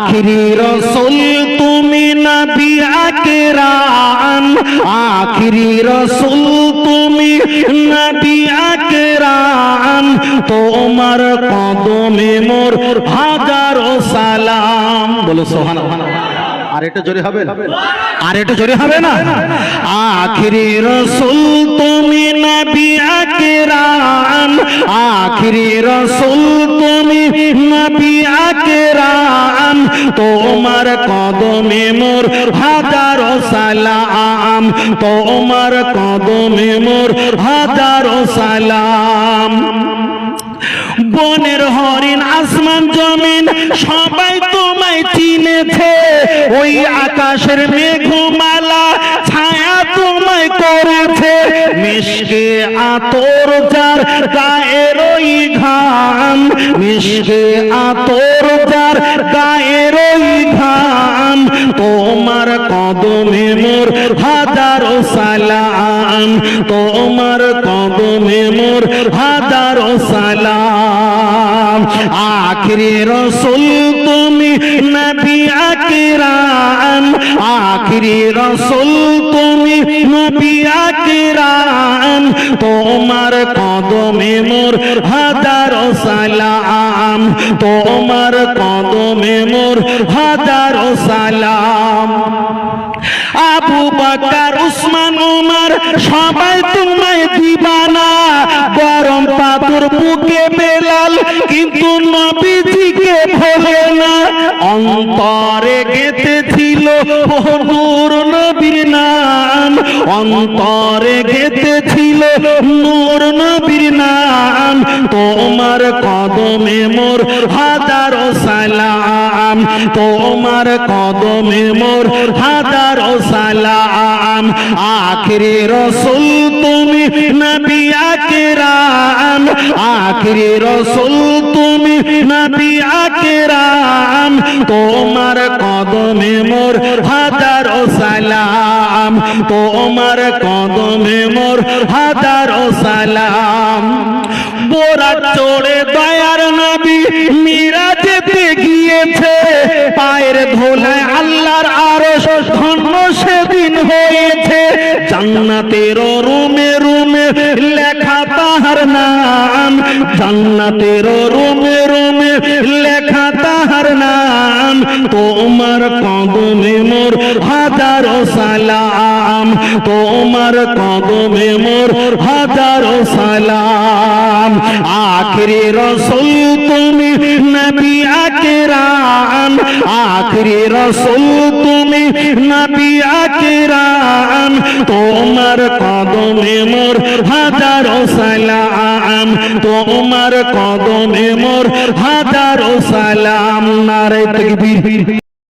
আখিরি রসুল, তুমি নবী আকরাম। আখিরি রসুল, তুমি নবী আকরাম। তোমার কদমে মোর হাজারো সালাম। বলো সোহানা আর এটা জোরে হবে আর একটু জোরে হবে না? আখিরি রসুল, তুমি নবী আকরাম। আখিরি রসুল, তুমি নবী আকরাম। তোমার কদমে মোর হাজারো সালাম। তোমার কদমে মোর হাজারো সালাম। বনের হরিণ, আসমান, জমিন, সবাই তোমায় চিনেছে। ওই আকাশের মেঘমালা ছায়া তোমায় করেছে। মিশকে আতর যার গায়ের ওই ঘাম, মিশকে কদমে মোর হাজারো সালাম। তোমার কদমে মোর হাজারো সালাম। আখরি রসুল তুমি নবী আকরাম। আখরি রসুল তুমি নবী আকরাম। তোমার কদমে মোর হাজারো সালাম। তোমার কদমে মোর হাজারো সালাম। আবু বকর উসমান উমর, সবাই তোমায় দিবানা। গরম পাথর বুকে বেলাল, কিন্তু নবীজিকে ভোলে না। অন্তরে গেঁথেছিল নূর নবীর নাম। অন্তরে গেঁথেছিল নূর নবীর নাম। তোমার কদমে মোর হাজারো সালাম। তোমার কদমে মোর হাজারো আখরি রসুল তুমি নবী আকরাম। আখরি রসুল তুমি নবী আকরাম। তোমার কদমে মোর হাজারো সালাম। তোমার কদমে মোর হাজারো সালাম। বোরা চড়ে দয়ার নবী মীরা যেতে গিয়েছে। পায়ের ধোলায় আল্লাহর আরও ধন্য সেদিন হয়েছে। জান্নাতের রুমে রুমে লেখা তাহার নাম। জান্নাতের রুমে রুমে লেখা তাহার নাম। তোমার কদমে মোর হাজারো সালাম। তোমার কদমে মোর হাজারো সালাম। আখরি রসুল, তুমি নবী আকরাম, আখরি রসুল তুমি নবী তোমার কদমে মোর হাজারো সালাম, তোমার কদমে মোর হাজারো সালাম নারে তকবীর।